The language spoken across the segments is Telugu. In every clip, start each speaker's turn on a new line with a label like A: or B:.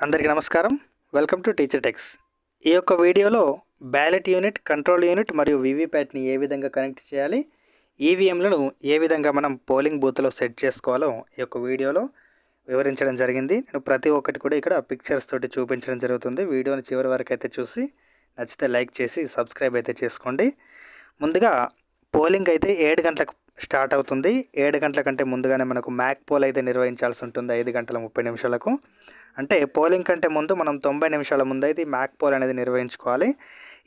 A: అందరికీ నమస్కారం. వెల్కమ్ టు టీచర్ టెక్స్ ఈ యొక్క వీడియోలో బ్యాలెట్ యూనిట్ కంట్రోల్ యూనిట్ మరియు వీవీప్యాట్ని ఏ విధంగా కనెక్ట్ చేయాలి ఈవీఎంలను ఏ విధంగా మనం పోలింగ్ బూత్లో సెట్ చేసుకోవాలో ఈ యొక్క వీడియోలో వివరించడం జరిగింది. నేను ప్రతి ఒక్కటి కూడా ఇక్కడ పిక్చర్స్ తోటి చూపించడం జరుగుతుంది. వీడియోని చివరి వరకు అయితే చూసి నచ్చితే లైక్ చేసి సబ్స్క్రైబ్ అయితే చేసుకోండి. ముందుగా పోలింగ్ అయితే ఏడు గంటలకు స్టార్ట్ అవుతుంది. ఏడు గంటల కంటే ముందుగానే మనకు మ్యాక్ పోల్ అయితే నిర్వహించాల్సి ఉంటుంది. ఐదు గంటల ముప్పై నిమిషాలకు. అంటే పోలింగ్ కంటే ముందు మనం తొంభై నిమిషాల ముందు అయితే ఈ మ్యాక్ పోల్ అనేది నిర్వహించుకోవాలి.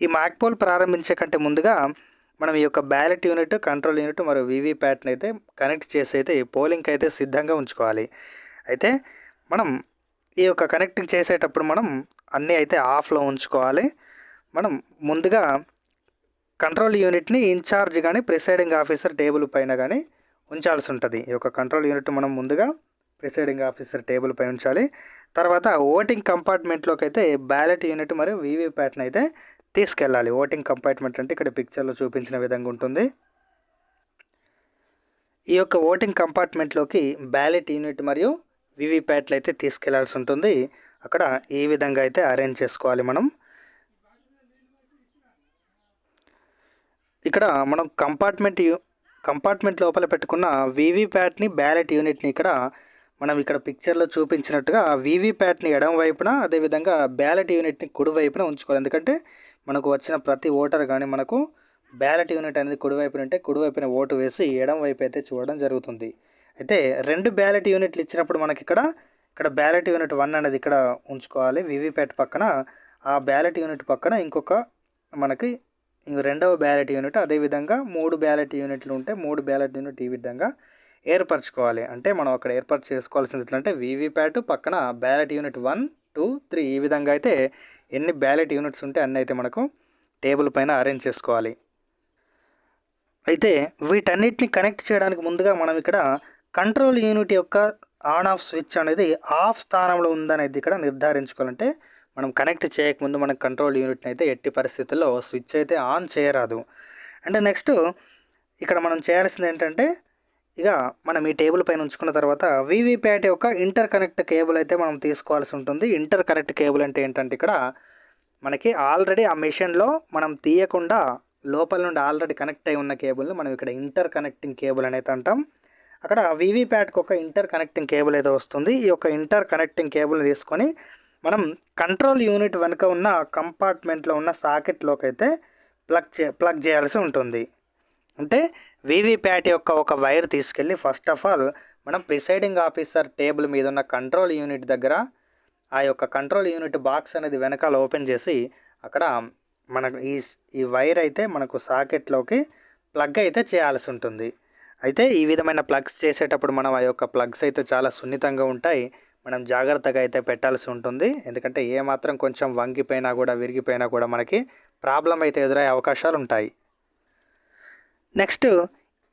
A: ఈ మ్యాక్ పోల్ ప్రారంభించే కంటే ముందుగా మనం ఈ యొక్క బ్యాలెట్ యూనిట్ కంట్రోల్ యూనిట్ మరియు వీవీప్యాట్ని అయితే కనెక్ట్ చేసి అయితే ఈ పోలింగ్కి అయితే సిద్ధంగా ఉంచుకోవాలి. అయితే మనం ఈ యొక్క కనెక్టింగ్ చేసేటప్పుడు మనం అన్నీ అయితే ఆఫ్లో ఉంచుకోవాలి. మనం ముందుగా కంట్రోల్ యూనిట్ని ఇన్ఛార్జ్ కానీ ప్రిసైడింగ్ ఆఫీసర్ టేబుల్ పైన కానీ ఉంచాల్సి ఉంటుంది ఈ యొక్క కంట్రోల్ యూనిట్ మనం ముందుగా ప్రిసైడింగ్ ఆఫీసర్ టేబుల్ పై ఉంచాలి. తర్వాత ఓటింగ్ కంపార్ట్మెంట్లోకి అయితే బ్యాలెట్ యూనిట్ మరియు వీవీప్యాట్ని అయితే తీసుకెళ్ళాలి. ఓటింగ్ కంపార్ట్మెంట్ అంటే ఇక్కడ పిక్చర్లో చూపించిన విధంగా ఉంటుంది. ఈ యొక్క ఓటింగ్ కంపార్ట్మెంట్లోకి బ్యాలెట్ యూనిట్ మరియు వీవీప్యాట్లు అయితే తీసుకెళ్ళాల్సి ఉంటుంది అక్కడ ఈ విధంగా అయితే అరేంజ్ చేసుకోవాలి మనం. ఇక్కడ మనం కంపార్ట్మెంట్ కంపార్ట్మెంట్ లోపల పెట్టుకున్న వీవీప్యాట్ని బ్యాలెట్ యూనిట్ని ఇక్కడ మనం ఇక్కడ పిక్చర్లో చూపించినట్టుగా వీవీప్యాట్ని ఎడమ వైపున అదేవిధంగా బ్యాలెట్ యూనిట్ని కుడి వైపున ఉంచుకోవాలి. ఎందుకంటే మనకు వచ్చిన ప్రతి ఓటర్ కానీ మనకు బ్యాలెట్ యూనిట్ అనేది కుడివైపున ఉంటే కుడివైపున ఓటు వేసి ఎడం వైపు అయితే చూడడం జరుగుతుంది. అయితే రెండు బ్యాలెట్ యూనిట్లు ఇచ్చినప్పుడు మనకి ఇక్కడ ఇక్కడ బ్యాలెట్ యూనిట్ వన్ అనేది ఇక్కడ ఉంచుకోవాలి. వీవీప్యాట్ పక్కన ఆ బ్యాలెట్ యూనిట్ పక్కన ఇంకొక మనకి రెండవ బ్యాలెట్ యూనిట్ అదేవిధంగా మూడు బ్యాలెట్ యూనిట్లు ఉంటే మూడు బ్యాలెట్ యూనిట్ ఈ విధంగా ఏర్పరచుకోవాలి. అంటే మనం అక్కడ ఏర్పాటు చేసుకోవాల్సింది ఎట్లంటే వీవీప్యాట్ పక్కన ballot unit one two three ఈ విధంగా అయితే ఎన్ని బ్యాలెట్ యూనిట్స్ ఉంటే అన్నీ అయితే మనకు టేబుల్ పైన అరేంజ్ చేసుకోవాలి. అయితే వీటన్నిటిని కనెక్ట్ చేయడానికి ముందుగా మనం ఇక్కడ కంట్రోల్ యూనిట్ యొక్క ఆన్ ఆఫ్ స్విచ్ అనేది ఆఫ్ స్థానంలో ఉందనేది ఇక్కడ నిర్ధారించుకోవాలంటే మనం కనెక్ట్ చేయకముందు మనం కంట్రోల్ యూనిట్ని అయితే ఎట్టి పరిస్థితుల్లో స్విచ్ అయితే ఆన్ చేయరాదు. అంటే నెక్స్ట్ ఇక్కడ మనం చేయాల్సింది ఏంటంటే ఇక మనం ఈ టేబుల్ పైన ఉంచుకున్న తర్వాత వీవీప్యాట్ యొక్క ఇంటర్ కనెక్ట్ కేబుల్ అయితే మనం తీసుకోవాల్సి ఉంటుంది. ఇంటర్ కనెక్ట్ కేబుల్ అంటే ఏంటంటే ఇక్కడ మనకి ఆల్రెడీ ఆ మిషన్లో మనం తీయకుండా లోపల నుండి ఆల్రెడీ కనెక్ట్ అయి ఉన్న కేబుల్ని మనం ఇక్కడ ఇంటర్ కనెక్టింగ్ కేబుల్ అనేది అంటాం. అక్కడ వీవీప్యాట్కి ఒక ఇంటర్ కనెక్టింగ్ కేబుల్ అయితే వస్తుంది. ఈ యొక్క ఇంటర్ కనెక్టింగ్ కేబుల్ని తీసుకొని మనం కంట్రోల్ యూనిట్ వెనుక ఉన్న కంపార్ట్మెంట్లో ఉన్న సాకెట్లోకి అయితే ప్లగ్ చే ప్లగ్ చేయాల్సి ఉంటుంది. అంటే వీవీప్యాట్ యొక్క ఒక వైర్ తీసుకెళ్ళి ఫస్ట్ ఆఫ్ ఆల్ మనం ప్రిసైడింగ్ ఆఫీసర్ టేబుల్ మీద ఉన్న కంట్రోల్ యూనిట్ దగ్గర ఆ యొక్క కంట్రోల్ యూనిట్ బాక్స్ అనేది వెనకాల ఓపెన్ చేసి అక్కడ మనకు ఈ ఈ వైర్ అయితే మనకు సాకెట్లోకి ప్లగ్ అయితే చేయాల్సి ఉంటుంది. అయితే ఈ విధమైన ప్లగ్స్ చేసేటప్పుడు మనం ఆ యొక్క ప్లగ్స్ అయితే చాలా సున్నితంగా ఉంటాయి. మనం జాగ్రత్తగా అయితే పెట్టాల్సి ఉంటుంది. ఎందుకంటే ఏమాత్రం కొంచెం వంగిపోయినా కూడా విరిగిపోయినా కూడా మనకి ప్రాబ్లం అయితే ఎదురయ్యే అవకాశాలు ఉంటాయి. నెక్స్ట్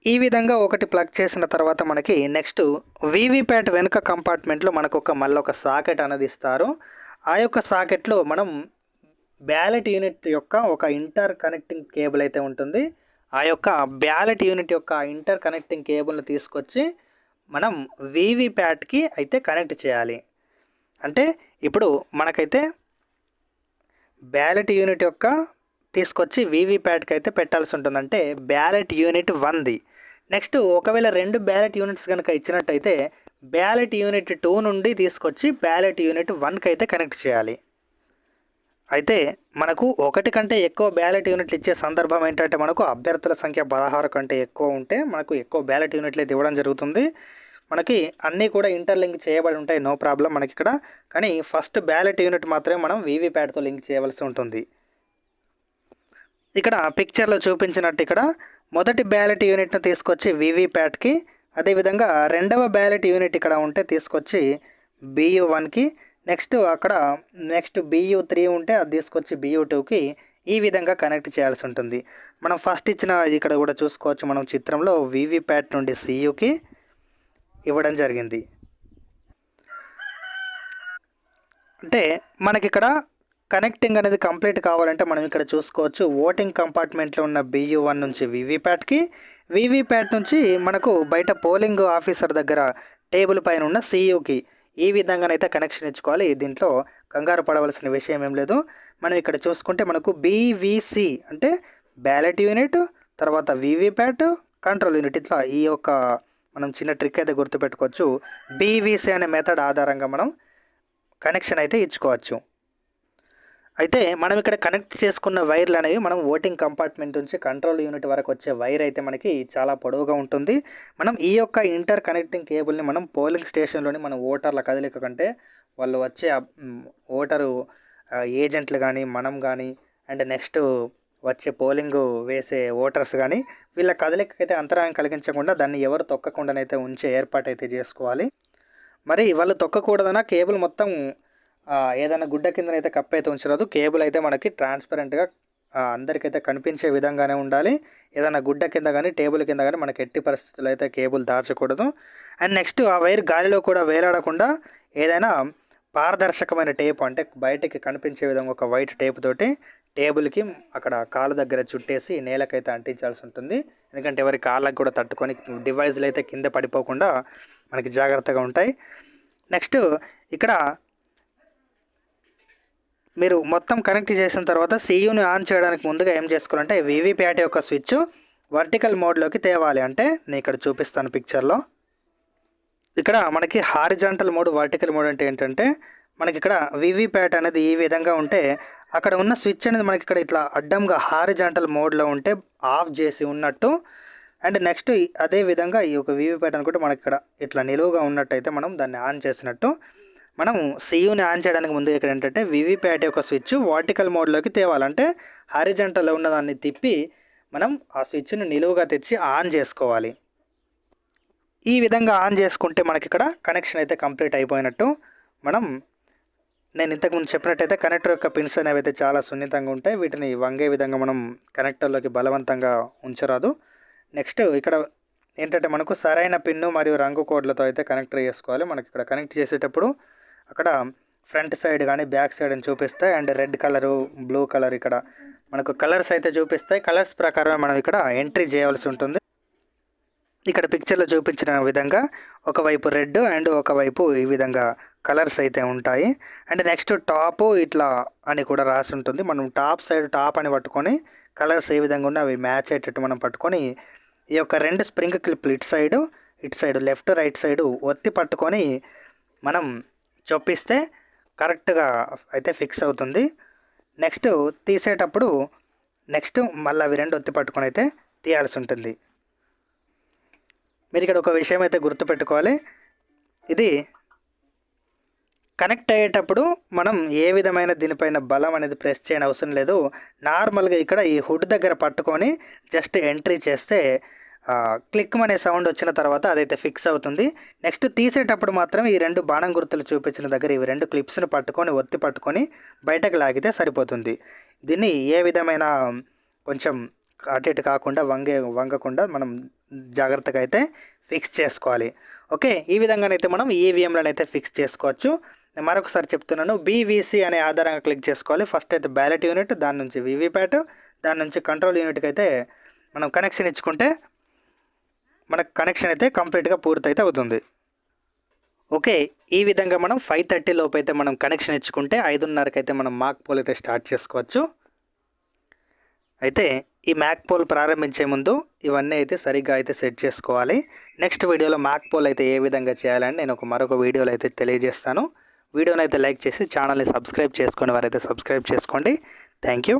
A: ఈ విధంగా ఒకటి ప్లగ్ చేసిన తర్వాత మనకి నెక్స్ట్ వీవీప్యాట్ వెనుక కంపార్ట్మెంట్లో మనకు ఒక మళ్ళీ ఒక సాకెట్ అనేది ఇస్తారు. ఆ యొక్క సాకెట్లో మనం బ్యాలెట్ యూనిట్ యొక్క ఒక ఇంటర్ కనెక్టింగ్ కేబుల్ అయితే ఉంటుంది. ఆ యొక్క బ్యాలెట్ యూనిట్ యొక్క ఇంటర్ కనెక్టింగ్ కేబుల్ని తీసుకొచ్చి మనం వీవీప్యాట్కి అయితే కనెక్ట్ చేయాలి. అంటే ఇప్పుడు మనకైతే బ్యాలెట్ యూనిట్ యొక్క తీసుకొచ్చి వీవీప్యాట్కి అయితే పెట్టాల్సి ఉంటుంది. అంటే బ్యాలెట్ యూనిట్ వన్ది నెక్స్ట్ ఒకవేళ రెండు బ్యాలెట్ యూనిట్స్ కనుక ఇచ్చినట్టయితే బ్యాలెట్ యూనిట్ టూ నుండి తీసుకొచ్చి బ్యాలెట్ యూనిట్ వన్కి అయితే కనెక్ట్ చేయాలి. అయితే మనకు ఒకటి కంటే ఎక్కువ బ్యాలెట్ యూనిట్లు ఇచ్చే సందర్భం ఏంటంటే మనకు అభ్యర్థుల సంఖ్య పదహారు కంటే ఎక్కువ ఉంటే మనకు ఎక్కువ బ్యాలెట్ యూనిట్లు అయితే ఇవ్వడం జరుగుతుంది. మనకి అన్నీ కూడా ఇంటర్లింక్ చేయబడి ఉంటాయి నో ప్రాబ్లం మనకి ఇక్కడ. కానీ ఫస్ట్ బ్యాలెట్ యూనిట్ మాత్రమే మనం వీవీప్యాట్తో లింక్ చేయవలసి ఉంటుంది. ఇక్కడ పిక్చర్లో చూపించినట్టు ఇక్కడ మొదటి బ్యాలెట్ యూనిట్ను తీసుకొచ్చి వీవీప్యాట్కి అదేవిధంగా రెండవ బ్యాలెట్ యూనిట్ ఇక్కడ ఉంటే తీసుకొచ్చి బియూ వన్కి నెక్స్ట్ అక్కడ నెక్స్ట్ బియూ త్రీ ఉంటే అది తీసుకొచ్చి బియూ టూకి ఈ విధంగా కనెక్ట్ చేయాల్సి ఉంటుంది. మనం ఫస్ట్ ఇచ్చిన ఇక్కడ కూడా చూసుకోవచ్చు మనం చిత్రంలో వీవీప్యాట్ నుండి సియుకి ఇవ్వడం జరిగింది. అంటే మనకి ఇక్కడ కనెక్టింగ్ అనేది కంప్లీట్ కావాలంటే మనం ఇక్కడ చూసుకోవచ్చు. ఓటింగ్ కంపార్ట్మెంట్లో ఉన్న బియూ వన్ నుంచి వివిప్యాట్కి వివిప్యాట్ నుంచి మనకు బయట పోలింగ్ ఆఫీసర్ దగ్గర టేబుల్ పైన ఉన్న సీయూకి ఈ విధంగానైతే కనెక్షన్ ఇచ్చుకోవాలి. దీంట్లో కంగారు పడవలసిన విషయం ఏం లేదు. మనం ఇక్కడ చూసుకుంటే మనకు బీవీసీ అంటే బ్యాలెట్ యూనిట్ తర్వాత వీవీప్యాట్ కంట్రోల్ యూనిట్ ఇట్లా ఈ యొక్క మనం చిన్న ట్రిక్ అయితే గుర్తుపెట్టుకోవచ్చు. బీవీసీ అనే మెథడ్ ఆధారంగా మనం కనెక్షన్ అయితే ఇచ్చుకోవచ్చు. అయితే మనం ఇక్కడ కనెక్ట్ చేసుకున్న వైర్లు అనేవి మనం ఓటింగ్ కంపార్ట్మెంట్ నుంచి కంట్రోల్ యూనిట్ వరకు వచ్చే వైర్ అయితే మనకి చాలా పొడవుగా ఉంటుంది. మనం ఈ యొక్క ఇంటర్ కనెక్టింగ్ కేబుల్ని మనం పోలింగ్ స్టేషన్లోని మన ఓటర్ల కదలిక కంటే వాళ్ళు వచ్చే ఓటరు ఏజెంట్లు కానీ మనం కానీ అండ్ నెక్స్ట్ వచ్చే పోలింగ్ వేసే ఓటర్స్ కానీ వీళ్ళ కదలికైతే అంతరాయం కలిగించకుండా దాన్ని ఎవరు తొక్కకుండానైతే ఉంచే ఏర్పాటు అయితే చేసుకోవాలి. మరి వాళ్ళు తొక్కకూడదన్నా కేబుల్ మొత్తం ఏదైనా గుడ్డ కిందనైతే కప్ అయితే ఉంచరాదు. కేబుల్ అయితే మనకి ట్రాన్స్పరెంట్గా అందరికైతే కనిపించే విధంగానే ఉండాలి. ఏదైనా గుడ్డ కింద కానీ టేబుల్ కింద కానీ మనకి ఎట్టి పరిస్థితుల్లో అయితే కేబుల్ దాచకూడదు. అండ్ నెక్స్ట్ ఆ వైర్ గాలిలో కూడా వేలాడకుండా ఏదైనా పారదర్శకమైన టేప్ అంటే బయటికి కనిపించే విధంగా ఒక వైట్ టేప్ తోటి టేబుల్కి అక్కడ కాలు దగ్గర చుట్టేసి నేలకైతే అంటించాల్సి ఉంటుంది. ఎందుకంటే ఎవరి కాళ్ళకు కూడా తట్టుకొని డివైజ్లు అయితే కింద పడిపోకుండా మనకి జాగ్రత్తగా ఉంటాయి. నెక్స్ట్ ఇక్కడ మీరు మొత్తం కనెక్ట్ చేసిన తర్వాత సీయూని ఆన్ చేయడానికి ముందుగా ఏం చేసుకోవాలంటే వీవీప్యాట్ యొక్క స్విచ్ వర్టికల్ మోడ్లోకి తేవాలి. అంటే నేను ఇక్కడ చూపిస్తాను పిక్చర్లో. ఇక్కడ మనకి హారిజాంటల్ మోడ్ వర్టికల్ మోడ్ అంటే ఏంటంటే మనకి ఇక్కడ వీవీప్యాట్ అనేది ఈ విధంగా ఉంటే అక్కడ ఉన్న స్విచ్ అనేది మనకి ఇక్కడ ఇట్లా అడ్డంగా హారిజాంటల్ మోడ్లో ఉంటే ఆఫ్ చేసి ఉన్నట్టు. అండ్ నెక్స్ట్ అదే విధంగా ఈ యొక్క వీవీప్యాట్ అనుకుంటే మనకి ఇక్కడ ఇట్లా నిలువుగా ఉన్నట్టయితే మనం దాన్ని ఆన్ చేసినట్టు. మనం సీయూని ఆన్ చేయడానికి ముందు ఇక్కడ ఏంటంటే వివిప్యాట్ యొక్క స్విచ్ వాటికల్ మోడ్లోకి తేవాలంటే హారిజంటల్లో ఉన్నదాన్ని తిప్పి మనం ఆ స్విచ్ని నిలువుగా తెచ్చి ఆన్ చేసుకోవాలి. ఈ విధంగా ఆన్ చేసుకుంటే మనకి ఇక్కడ కనెక్షన్ అయితే కంప్లీట్ అయిపోయినట్టు మనం నేను ఇంతకుముందు చెప్పినట్టయితే కనెక్టర్ యొక్క పిన్స్ అనేవి అయితే చాలా సున్నితంగా ఉంటాయి. వీటిని వంగే విధంగా మనం కనెక్టర్లోకి బలవంతంగా ఉంచరాదు. నెక్స్ట్ ఇక్కడ ఏంటంటే మనకు సరైన పిన్ను మరియు రంగు కోడ్లతో అయితే కనెక్ట్ చేసుకోవాలి. మనకి ఇక్కడ కనెక్ట్ చేసేటప్పుడు అక్కడ ఫ్రంట్ సైడ్ కానీ బ్యాక్ సైడ్ అని చూపిస్తాయి and red colour blue colour ఇక్కడ మనకు కలర్స్ అయితే చూపిస్తాయి. కలర్స్ ప్రకారమే మనం ఇక్కడ ఎంట్రీ చేయవలసి ఉంటుంది. ఇక్కడ పిక్చర్లో చూపించిన విధంగా ఒకవైపు రెడ్ అండ్ ఒకవైపు ఈ విధంగా కలర్స్ అయితే ఉంటాయి. అండ్ నెక్స్ట్ టాప్ ఇట్లా అని కూడా రాసి ఉంటుంది. మనం టాప్ సైడ్ టాప్ అని పట్టుకొని కలర్స్ ఏ విధంగా ఉన్నా అవి మ్యాచ్ అయ్యేటట్టు మనం పట్టుకొని ఈ యొక్క రెండు స్ప్రింగ్ క్లిప్లు ఇటు సైడు ఇటు సైడు లెఫ్ట్ రైట్ సైడు ఒత్తి పట్టుకొని మనం చొప్పిస్తే కరెక్ట్గా అయితే ఫిక్స్ అవుతుంది. నెక్స్ట్ తీసేటప్పుడు నెక్స్ట్ మళ్ళీ అవి రెండు ఒత్తి పట్టుకొని అయితే తీయాల్సి ఉంటుంది. మీరు ఇక్కడ ఒక విషయం అయితే గుర్తుపెట్టుకోవాలి. ఇది కనెక్ట్ అయ్యేటప్పుడు మనం ఏ విధమైన దీనిపైన బలం అనేది ప్రెస్ చేయని అవసరం లేదు. నార్మల్గా ఇక్కడ ఈ హుడ్ దగ్గర పట్టుకొని జస్ట్ ఎంట్రీ చేస్తే క్లిక్ అనే సౌండ్ వచ్చిన తర్వాత అదైతే ఫిక్స్ అవుతుంది. నెక్స్ట్ తీసేటప్పుడు మాత్రం ఈ రెండు బాణం గుర్తులు చూపించిన దగ్గర ఇవి రెండు క్లిప్స్ని పట్టుకొని ఒత్తి పట్టుకొని బయటకు లాగితే సరిపోతుంది. దీన్ని ఏ విధమైన కొంచెం అటు ఇటు కాకుండా వంగే వంగకుండా మనం జాగ్రత్తగా అయితే ఫిక్స్ చేసుకోవాలి. ఓకే ఈ విధంగానైతే మనం ఈవీఎంలను అయితే ఫిక్స్ చేసుకోవచ్చు. మరొకసారి చెప్తున్నాను బీవీసీ అనే ఆధారంగా క్లిక్ చేసుకోవాలి. ఫస్ట్ అయితే బ్యాలెట్ యూనిట్ దాని నుంచి వీవీప్యాట్ దాని నుంచి కంట్రోల్ యూనిట్కి అయితే మనం కనెక్షన్ ఇచ్చుకుంటే మనకు కనెక్షన్ అయితే కంప్లీట్గా పూర్తయితే అవుతుంది. ఓకే ఈ విధంగా మనం ఫైవ్ థర్టీ లోపు అయితే మనం కనెక్షన్ ఇచ్చుకుంటే ఐదున్నరకు అయితే మనం మాక్ పోల్ అయితే స్టార్ట్ చేసుకోవచ్చు. అయితే ఈ మ్యాక్ పోల్ ప్రారంభించే ముందు ఇవన్నీ అయితే సరిగ్గా అయితే సెట్ చేసుకోవాలి. నెక్స్ట్ వీడియోలో మ్యాక్ పోల్ అయితే ఏ విధంగా చేయాలని నేను ఒక మరొక వీడియోలో అయితే తెలియజేస్తాను. వీడియోని అయితే లైక్ చేసి ఛానల్ని సబ్స్క్రైబ్ చేసుకునే వారైతే సబ్స్క్రైబ్ చేసుకోండి. Thank you